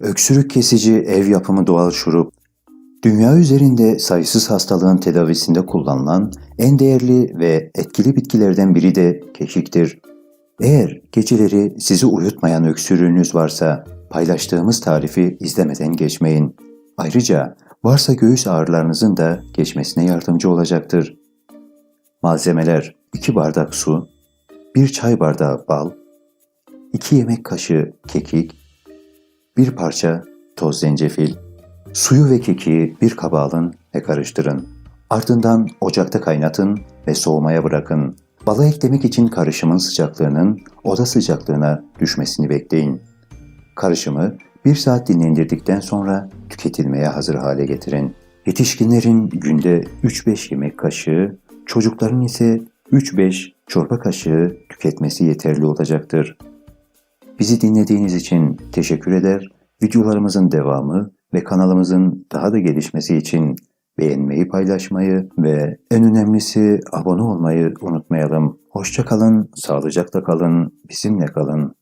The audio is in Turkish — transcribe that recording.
Öksürük kesici ev yapımı doğal şurup, dünya üzerinde sayısız hastalığın tedavisinde kullanılan en değerli ve etkili bitkilerden biri de kekiktir. Eğer geceleri sizi uyutmayan öksürüğünüz varsa paylaştığımız tarifi izlemeden geçmeyin. Ayrıca varsa göğüs ağrılarınızın da geçmesine yardımcı olacaktır. Malzemeler 2 bardak su, 1 çay bardağı bal, 2 yemek kaşığı kekik, 1 parça toz zencefil. Suyu ve kekiği bir kaba alın ve karıştırın. Ardından ocakta kaynatın ve soğumaya bırakın. Balı eklemek için karışımın sıcaklığının oda sıcaklığına düşmesini bekleyin. Karışımı bir saat dinlendirdikten sonra tüketilmeye hazır hale getirin. Yetişkinlerin günde 3-5 yemek kaşığı, çocukların ise 3-5 çorba kaşığı tüketmesi yeterli olacaktır. Bizi dinlediğiniz için teşekkür eder. Videolarımızın devamı ve kanalımızın daha da gelişmesi için beğenmeyi, paylaşmayı ve en önemlisi abone olmayı unutmayalım. Hoşça kalın, sağlıcakla kalın, bizimle kalın.